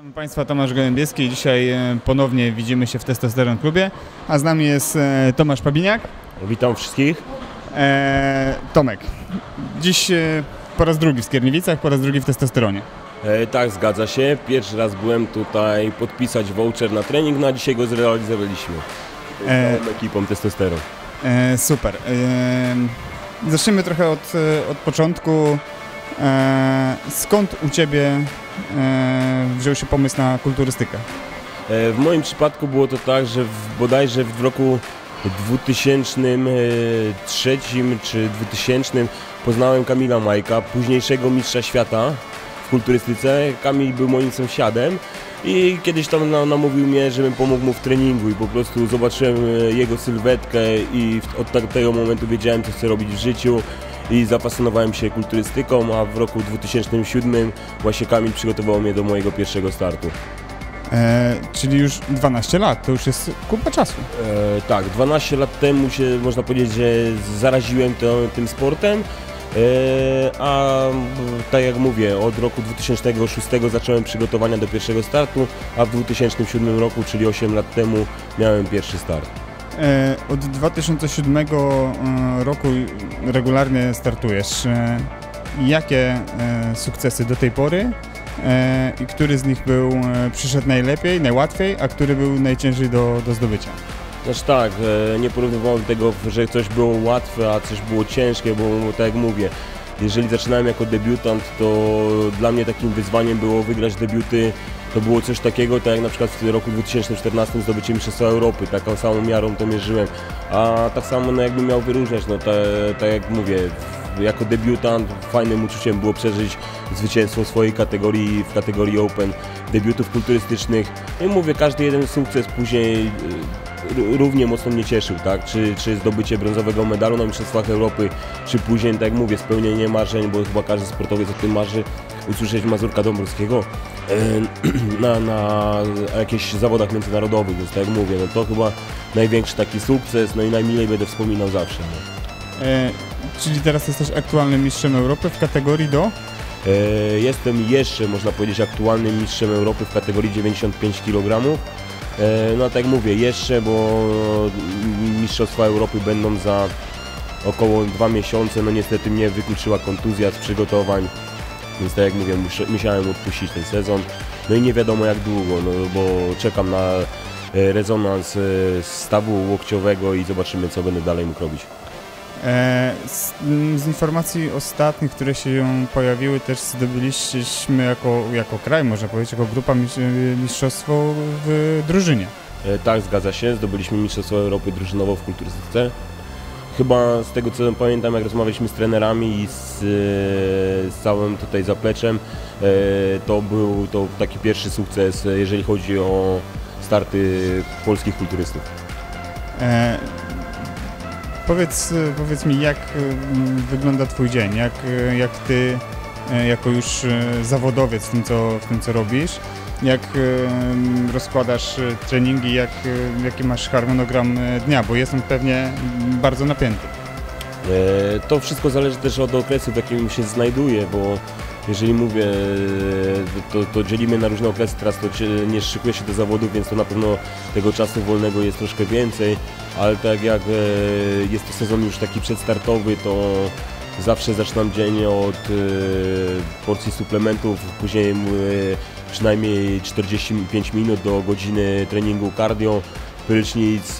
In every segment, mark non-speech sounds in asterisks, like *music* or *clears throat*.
Witam Państwa, Tomasz Gołębieski. Dzisiaj e, ponownie widzimy się w Testosteron Klubie, a z nami jest e, Tomasz Pabiniak. Witam wszystkich. E, Tomek, dziś po raz drugi w Skierniewicach, po raz drugi w Testosteronie. E, tak, zgadza się. Pierwszy raz byłem tutaj podpisać voucher na trening, no a dzisiaj go zrealizowaliśmy. E, Z ekipą testosteron. E, super. E, zacznijmy trochę od, od początku. E, skąd u Ciebie wziął się pomysł na kulturystykę? E, w moim przypadku było to tak, że w, bodajże w roku 2003 czy 2000 poznałem Kamila Majka, późniejszego mistrza świata w kulturystyce. Kamil był moim sąsiadem i kiedyś tam na- namówił mnie, żebym pomógł mu w treningu i po prostu zobaczyłem e, jego sylwetkę i od te- tego momentu wiedziałem, co chcę robić w życiu i zafascynowałem się kulturystyką, a w roku 2007 właśnie Kamil przygotował mnie do mojego pierwszego startu. E, czyli już 12 lat, to już jest kupa czasu. E, tak, 12 lat temu się można powiedzieć, że zaraziłem to, tym sportem. E, a tak jak mówię, od roku 2006 zacząłem przygotowania do pierwszego startu, a w 2007 roku, czyli 8 lat temu, miałem pierwszy start. E, Od 2007 e, roku regularnie startujesz. E, Jakie sukcesy do tej pory i który z nich był, przyszedł najlepiej, najłatwiej, a który był najciężej do, do zdobycia? Znaczy tak, nie porównywałem tego, że coś było łatwe, a coś było ciężkie, bo tak jak mówię, jeżeli zaczynałem jako debiutant, to dla mnie takim wyzwaniem było wygrać debiuty. To było coś takiego, tak jak na przykład w roku 2014 zdobycie Mistrzostwa Europy, taką samą miarą to mierzyłem. A tak samo no, jakbym miał wyróżniać, no tak jak mówię, jako debiutant fajnym uczuciem było przeżyć zwycięstwo swojej kategorii w kategorii Open, debiutów kulturystycznych. No i mówię, każdy jeden sukces później y, równie mocno mnie cieszył, tak? Czy, czy zdobycie brązowego medalu na Mistrzostwach Europy, czy później, tak jak mówię, spełnienie marzeń, bo chyba każdy sportowiec o tym marzy, usłyszeć Mazurka Dąbrowskiego *clears throat* na, na jakichś zawodach międzynarodowych, więc tak jak mówię, no to chyba największy taki sukces, no i najmilej będę wspominał zawsze. No. E, Czyli teraz jesteś aktualnym mistrzem Europy w kategorii do? E, Jestem jeszcze, można powiedzieć, aktualnym mistrzem Europy w kategorii 95 kg. E, No tak mówię, jeszcze, bo Mistrzostwa Europy będą za około dwa miesiące. No niestety mnie wykluczyła kontuzja z przygotowań, więc tak jak mówię, musiałem odpuścić ten sezon. No i nie wiadomo jak długo, no bo czekam na e, rezonans e, stawu łokciowego i zobaczymy co będę dalej mógł robić. E, Z, m, z informacji ostatnich, które się pojawiły, też zdobyliśmy jako, jako kraj, można powiedzieć, jako grupa mistrz- mistrzostwo w drużynie. E, Tak, zgadza się. Zdobyliśmy Mistrzostwo Europy drużynowo w kulturystyce. Chyba z tego co pamiętam, jak rozmawialiśmy z trenerami i z, e, z całym tutaj zapleczem, e, to był to taki pierwszy sukces, e, jeżeli chodzi o starty polskich kulturystów. Powiedz, powiedz mi, jak mm, wygląda Twój dzień, jak, jak Ty jako już zawodowiec w tym, co, w tym, co robisz, jak e, rozkładasz treningi, jak, jaki masz harmonogram dnia, bo jest on pewnie mm, bardzo napięty. E, To wszystko zależy też od okresu, w jakim się znajduję, bo jeżeli mówię, e, to, to dzielimy na różne okresy, teraz to nie szykuję się do zawodów, więc to na pewno tego czasu wolnego jest troszkę więcej, ale tak jak e, jest to sezon już taki przedstartowy, to zawsze zaczynam dzień od e, porcji suplementów, później e, przynajmniej 45 minut do godziny treningu cardio, prysznic,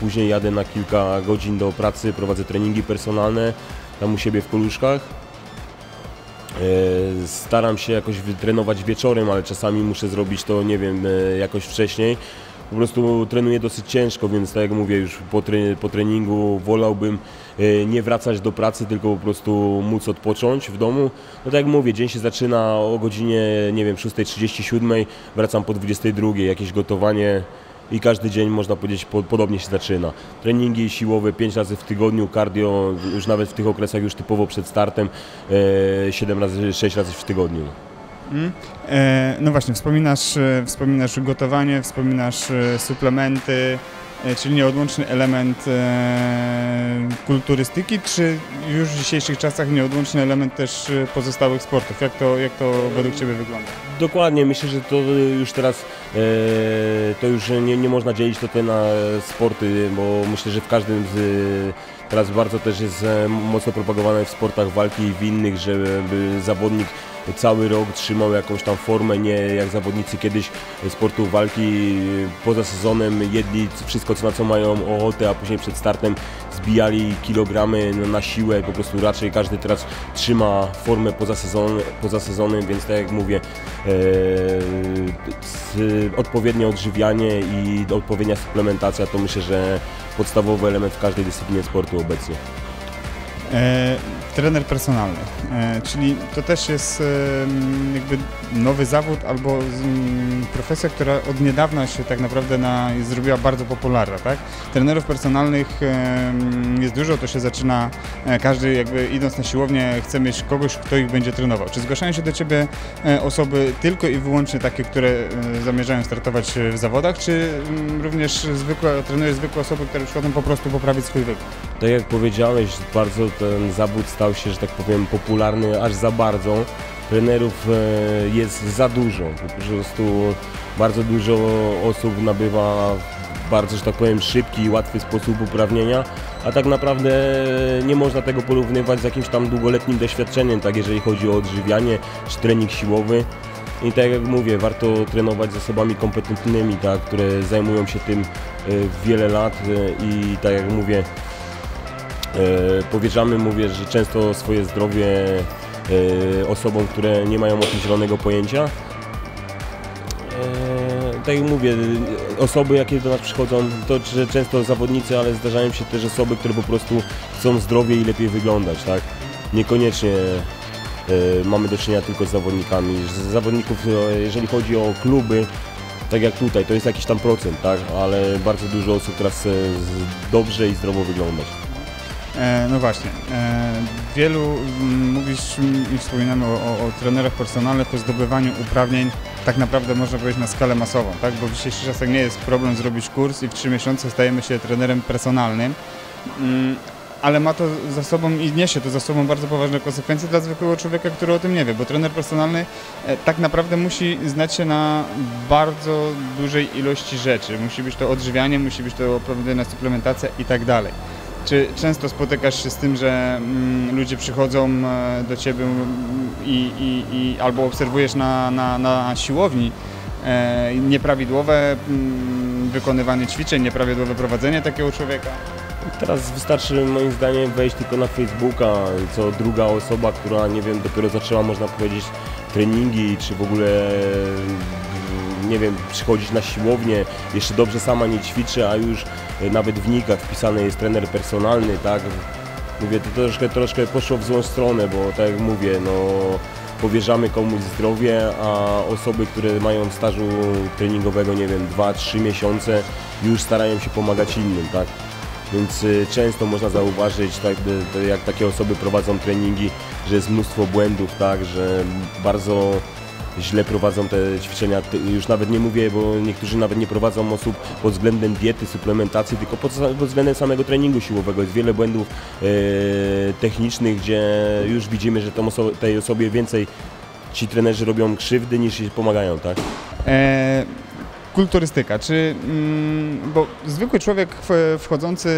później jadę na kilka godzin do pracy, prowadzę treningi personalne tam u siebie w Koluszkach. Staram się jakoś wytrenować wieczorem, ale czasami muszę zrobić to, nie wiem, jakoś wcześniej. Po prostu trenuję dosyć ciężko, więc tak jak mówię, już po, tre, po treningu wolałbym e, nie wracać do pracy, tylko po prostu móc odpocząć w domu. No tak jak mówię, dzień się zaczyna o godzinie, nie wiem, 6.37, wracam po 22.00, jakieś gotowanie, i każdy dzień można powiedzieć po, podobnie się zaczyna. Treningi siłowe 5 razy w tygodniu, cardio już nawet w tych okresach już typowo przed startem e, 7 razy, 6 razy w tygodniu. E, no właśnie, wspominasz, e, wspominasz gotowanie, wspominasz e, suplementy. e, czyli nieodłączny element e, kulturystyki, czy już w dzisiejszych czasach nieodłączny element też pozostałych sportów? Jak to, jak to według Ciebie wygląda? Dokładnie, myślę, że to już teraz e, to już nie, nie można dzielić to na sporty, bo myślę, że w każdym z teraz bardzo też jest mocno propagowane w sportach walki i w innych, żeby zawodnik cały rok trzymał jakąś tam formę, nie jak zawodnicy kiedyś sportu walki poza sezonem jedli wszystko co na co mają ochotę, a później przed startem zbijali kilogramy na siłę, po prostu raczej każdy teraz trzyma formę poza, sezon, poza sezonem, więc tak jak mówię, e, odpowiednie odżywianie i odpowiednia suplementacja to myślę, że podstawowy element w każdej dyscyplinie sportu obecnie. E, trener personalny, e, czyli to też jest e, jakby nowy zawód albo profesja, która od niedawna się tak naprawdę na, zrobiła bardzo popularna, tak? Trenerów personalnych e, jest dużo, to się zaczyna, każdy jakby idąc na siłownię chce mieć kogoś, kto ich będzie trenował. Czy zgłaszają się do Ciebie osoby tylko i wyłącznie takie, które zamierzają startować w zawodach, czy również zwykłe, trenujesz zwykłe osoby, które przychodzą po prostu poprawić swój wygląd? Tak jak powiedziałeś, bardzo ten zawód stał się, że tak powiem, popularny aż za bardzo. Trenerów e, jest za dużo, po prostu bardzo dużo osób nabywa bardzo, że tak powiem, szybki i łatwy sposób uprawnienia, a tak naprawdę nie można tego porównywać z jakimś tam długoletnim doświadczeniem, tak jeżeli chodzi o odżywianie czy trening siłowy. I tak jak mówię, warto trenować z osobami kompetentnymi, tak, które zajmują się tym e, wiele lat e, i tak jak mówię, E, powierzamy, mówię, że często swoje zdrowie e, osobom, które nie mają o tym zielonego pojęcia. E, tak jak mówię, osoby jakie do nas przychodzą, to że często zawodnicy, ale zdarzają się też osoby, które po prostu chcą zdrowie i lepiej wyglądać, tak? Niekoniecznie mamy do czynienia tylko z zawodnikami. Z zawodników, jeżeli chodzi o kluby, tak jak tutaj, to jest jakiś tam procent, tak? Ale bardzo dużo osób teraz dobrze i zdrowo wyglądać. E, no właśnie. E, wielu m, mówisz i wspominamy o, o, o, trenerach personalnych, o zdobywaniu uprawnień tak naprawdę można powiedzieć na skalę masową, tak? Bo w dzisiejszych czasach nie jest problem zrobić kurs i w trzy miesiące stajemy się trenerem personalnym. Mm, ale ma to za sobą i niesie to za sobą bardzo poważne konsekwencje dla zwykłego człowieka, który o tym nie wie, bo trener personalny e, tak naprawdę musi znać się na bardzo dużej ilości rzeczy. Musi być to odżywianie, musi być to odpowiednia suplementacja i tak dalej. Czy często spotykasz się z tym, że mm, ludzie przychodzą e, do ciebie i, i, i albo obserwujesz na, na, na siłowni e, nieprawidłowe mm, wykonywanie ćwiczeń, nieprawidłowe prowadzenie takiego człowieka? Teraz wystarczy moim zdaniem wejść tylko na Facebooka, co druga osoba, która nie wiem, dopiero zaczęła można powiedzieć treningi, czy w ogóle nie wiem, przychodzić na siłownię, jeszcze dobrze sama nie ćwiczy, a już e, nawet w nikach wpisany jest trener personalny, tak? Mówię, to troszkę, troszkę poszło w złą stronę, bo tak jak mówię, no powierzamy komuś zdrowie, a osoby, które mają stażu treningowego, nie wiem, 2-3 miesiące, już starają się pomagać innym, tak? Więc y, często można zauważyć, tak, jak takie osoby prowadzą treningi, że jest mnóstwo błędów, tak, że bardzo źle prowadzą te ćwiczenia. Już nawet nie mówię, bo niektórzy nawet nie prowadzą osób pod względem diety, suplementacji, tylko pod, względem samego treningu siłowego. Jest wiele błędów e, technicznych, gdzie już widzimy, że oso tej osobie więcej ci trenerzy robią krzywdy niż pomagają, tak? E kulturystyka, czy, mm, bo zwykły człowiek wchodzący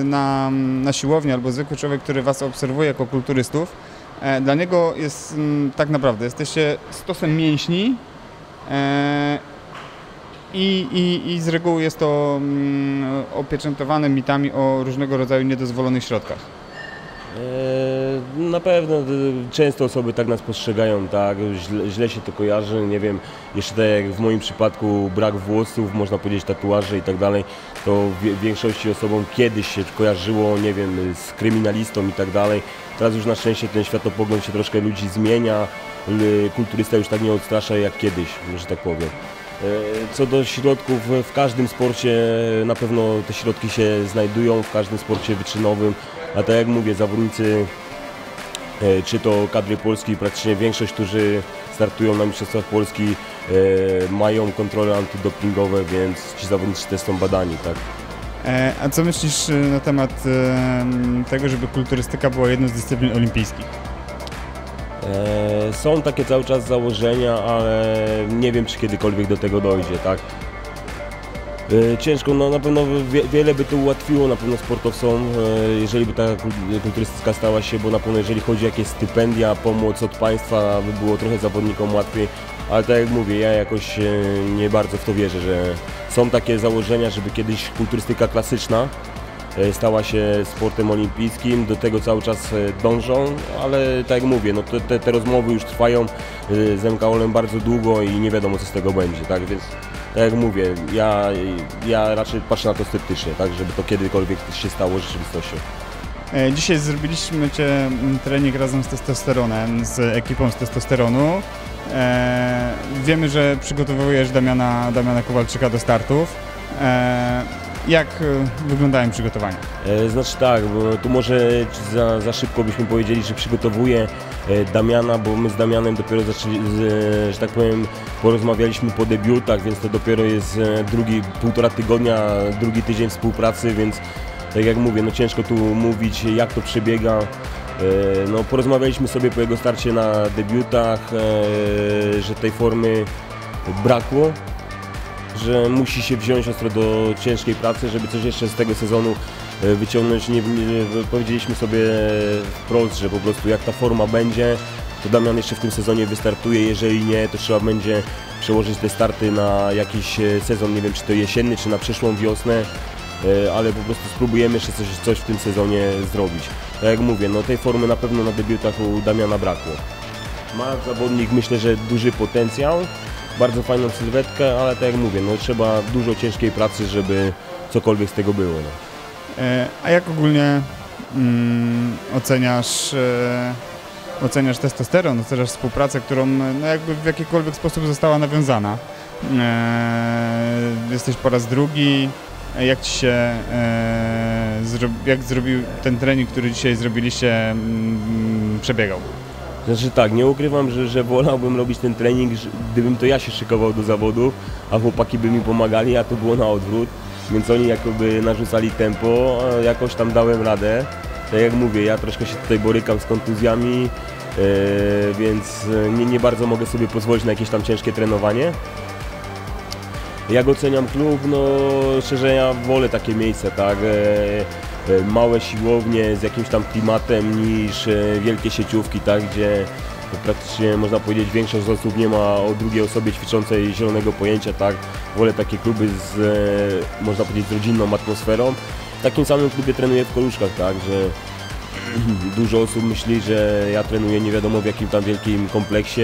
y, na, na siłownię albo zwykły człowiek, który Was obserwuje jako kulturystów, dla niego jest mm, tak naprawdę, jesteście stosem mięśni e, i, i, i z reguły jest to mm, opieczętowane mitami o różnego rodzaju niedozwolonych środkach. Na pewno często osoby tak nas postrzegają, tak, źle, źle, się to kojarzy, nie wiem, jeszcze tak jak w moim przypadku brak włosów, można powiedzieć tatuaże i tak dalej, to w większości osobom kiedyś się kojarzyło, nie wiem, z kryminalistą i tak dalej. Teraz już na szczęście ten światopogląd się troszkę ludzi zmienia, kulturysta już tak nie odstrasza jak kiedyś, że tak powiem. E, co do środków, w każdym sporcie na pewno te środki się znajdują, w każdym sporcie wyczynowym, a tak jak mówię, zawodnicy, czy to kadry Polski, praktycznie większość, którzy startują na Mistrzostwach Polski, e, mają kontrole antydopingowe, więc ci zawodnicy też są badani. Tak? E, a co myślisz e, na temat e, tego, żeby kulturystyka była jedną z dyscyplin olimpijskich? E, Są takie cały czas założenia, ale nie wiem, czy kiedykolwiek do tego dojdzie, tak? E, Ciężko, no na pewno wie, wiele by to ułatwiło na pewno sportowcom, e, jeżeli by ta kul- kulturystyka stała się, bo na pewno jeżeli chodzi o jakieś stypendia, pomoc od państwa, by było trochę zawodnikom łatwiej, ale tak jak mówię, ja jakoś e, nie bardzo w to wierzę, że są takie założenia, żeby kiedyś kulturystyka klasyczna e, stała się sportem olimpijskim, do tego cały czas e, dążą, ale tak jak mówię, no te, te, te rozmowy już trwają e, z MKOL-em bardzo długo i nie wiadomo co z tego będzie, tak? Więc tak jak mówię, ja, ja raczej patrzę na to sceptycznie, tak, żeby to kiedykolwiek się stało rzeczywistością. E, Dzisiaj zrobiliśmy Cię m, trening razem z testosteronem, z ekipą z testosteronu. E, wiemy, że przygotowujesz Damiana, Damiana Kowalczyka do startów. E, jak e, wyglądają przygotowania? E, Znaczy tak, bo tu może za, za szybko byśmy powiedzieli, że przygotowuję Damiana, bo my z Damianem dopiero zaczęli, e, że tak powiem, porozmawialiśmy po debiutach, więc to dopiero jest e, drugi, półtora tygodnia, drugi tydzień współpracy, więc tak jak mówię, no ciężko tu mówić jak to przebiega. E, No porozmawialiśmy sobie po jego starcie na debiutach, e, że tej formy brakło, że musi się wziąć ostro do ciężkiej pracy, żeby coś jeszcze z tego sezonu e, wyciągnąć. Nie, nie, powiedzieliśmy sobie wprost, że po prostu jak ta forma będzie, to Damian jeszcze w tym sezonie wystartuje, jeżeli nie, to trzeba będzie przełożyć te starty na jakiś e, sezon, nie wiem czy to jesienny, czy na przyszłą wiosnę, e, ale po prostu spróbujemy jeszcze coś, coś w tym sezonie zrobić. Tak jak mówię, no tej formy na pewno na debiutach u Damiana brakło. Ma zawodnik myślę, że duży potencjał, bardzo fajną sylwetkę, ale tak jak mówię, no trzeba dużo ciężkiej pracy, żeby cokolwiek z tego było. No. E, A jak ogólnie mm, oceniasz, e, oceniasz testosteron, oceniasz współpracę, którą no jakby w jakikolwiek sposób została nawiązana? E, jesteś po raz drugi. E, Jak ci się, e, zro, jak zrobił ten trening, który dzisiaj zrobiliście, mm, przebiegał? Znaczy tak, nie ukrywam, że, że wolałbym robić ten trening, gdybym to ja się szykował do zawodu, a chłopaki by mi pomagali, a to było na odwrót, więc oni jakoby narzucali tempo, jakoś tam dałem radę. Tak jak mówię, ja troszkę się tutaj borykam z kontuzjami, e, więc e, nie, nie bardzo mogę sobie pozwolić na jakieś tam ciężkie trenowanie. Jak oceniam klub? No szczerze ja wolę takie miejsce, tak? E, małe siłownie z jakimś tam klimatem niż wielkie sieciówki, tak? Gdzie praktycznie można powiedzieć większość osób nie ma o drugiej osobie ćwiczącej zielonego pojęcia, tak? Wolę takie kluby z, e, można powiedzieć, z rodzinną atmosferą. W takim samym klubie trenuję w Koluszkach, tak? Że *clears throat* dużo osób myśli, że ja trenuję nie wiadomo w jakim tam wielkim kompleksie.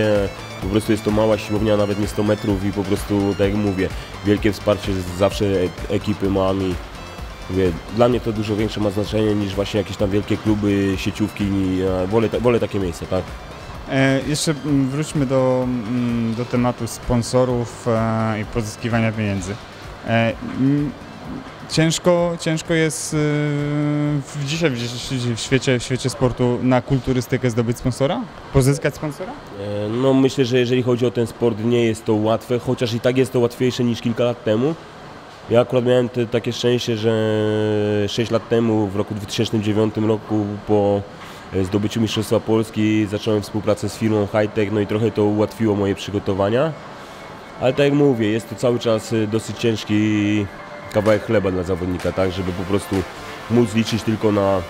Po prostu jest to mała siłownia, nawet nie 100 metrów i po prostu, tak jak mówię, wielkie wsparcie zawsze e- ekipy mam i mówię, dla mnie to dużo większe ma znaczenie niż właśnie jakieś tam wielkie kluby, sieciówki. e, Wolę, wolę takie miejsce, tak? E, jeszcze mm, wróćmy do, mm, do tematu sponsorów e, i pozyskiwania pieniędzy. E, ciężko, ciężko jest e, w, dzisiaj w, świecie, w świecie sportu na kulturystykę zdobyć sponsora? Pozyskać sponsora? No myślę, że jeżeli chodzi o ten sport nie jest to łatwe, chociaż i tak jest to łatwiejsze niż kilka lat temu. Ja akurat miałem te, takie szczęście, że 6 lat temu, w roku 2009 roku po zdobyciu Mistrzostwa Polski zacząłem współpracę z firmą Hightech, no i trochę to ułatwiło moje przygotowania. Ale tak jak mówię, jest to cały czas e, dosyć ciężki kawałek chleba dla zawodnika, tak, żeby po prostu móc liczyć tylko na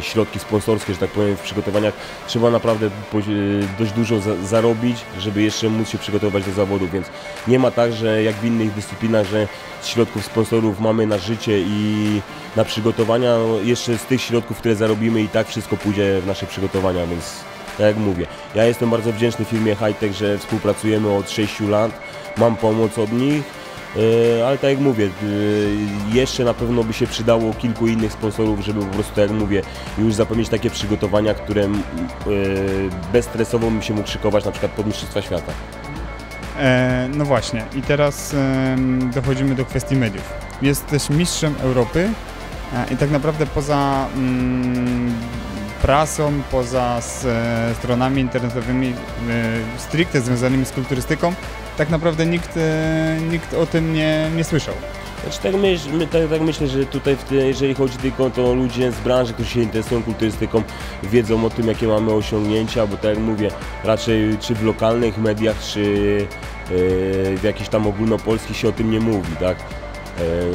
środki sponsorskie, że tak powiem, w przygotowaniach. Trzeba naprawdę pozi- dość dużo za, zarobić, żeby jeszcze móc się przygotować do zawodów, więc nie ma tak, że jak w innych dyscyplinach, że środków sponsorów mamy na życie i na przygotowania, no jeszcze z tych środków, które zarobimy i tak wszystko pójdzie w nasze przygotowania, więc tak jak mówię, ja jestem bardzo wdzięczny firmie Hightech, że współpracujemy od 6 lat, mam pomoc od nich, E, Ale tak jak mówię, e, jeszcze na pewno by się przydało kilku innych sponsorów, żeby po prostu, tak jak mówię, już zapewnić takie przygotowania, które e, bezstresowo bym się mógł szykować na przykład pod Mistrzostwa Świata. E, no właśnie, i teraz dochodzimy do kwestii mediów. Jesteś mistrzem Europy e, i tak naprawdę poza mm, prasą, poza e, stronami internetowymi e, stricte związanymi z kulturystyką, tak naprawdę nikt, e, nikt o tym nie, nie słyszał. Znaczy, tak, myśl, my, tak, tak myślę, że tutaj, jeżeli chodzi tylko o ludzie z branży, którzy się interesują kulturystyką, wiedzą o tym, jakie mamy osiągnięcia, bo tak jak mówię, raczej czy w lokalnych mediach, czy e, w jakichś tam ogólnopolskich się o tym nie mówi, tak?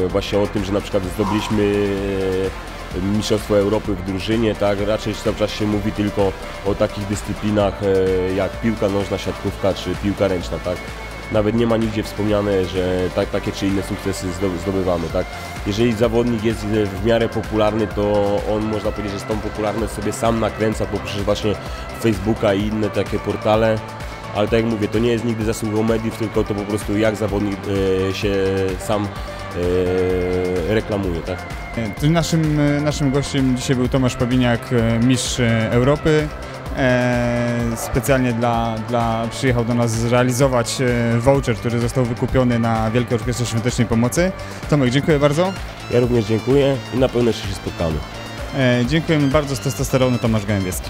E, właśnie o tym, że na przykład zdobyliśmy e, Mistrzostwo Europy w drużynie, tak? Raczej cały czas się mówi tylko o takich dyscyplinach jak piłka nożna, siatkówka czy piłka ręczna, tak? Nawet nie ma nigdzie wspomniane, że tak, takie czy inne sukcesy zdo- zdobywamy, tak? Jeżeli zawodnik jest e, w miarę popularny, to on można powiedzieć, że z tą popularność sobie sam nakręca poprzez właśnie Facebooka i inne takie portale. Ale tak jak mówię, to nie jest nigdy zasługą mediów, tylko to po prostu jak zawodnik e, się sam e, reklamuje, tak? Naszym, e, naszym gościem dzisiaj był Tomasz Pawiniak, e, mistrz Europy. E, specjalnie dla, dla, przyjechał do nas zrealizować e, voucher, który został wykupiony na Wielkiej Orkiestrze Świątecznej Pomocy. Tomek, dziękuję bardzo. Ja również dziękuję i na pewno jeszcze się spotkamy. E, dziękujemy bardzo z testosteronu Tomasz Gołębieski.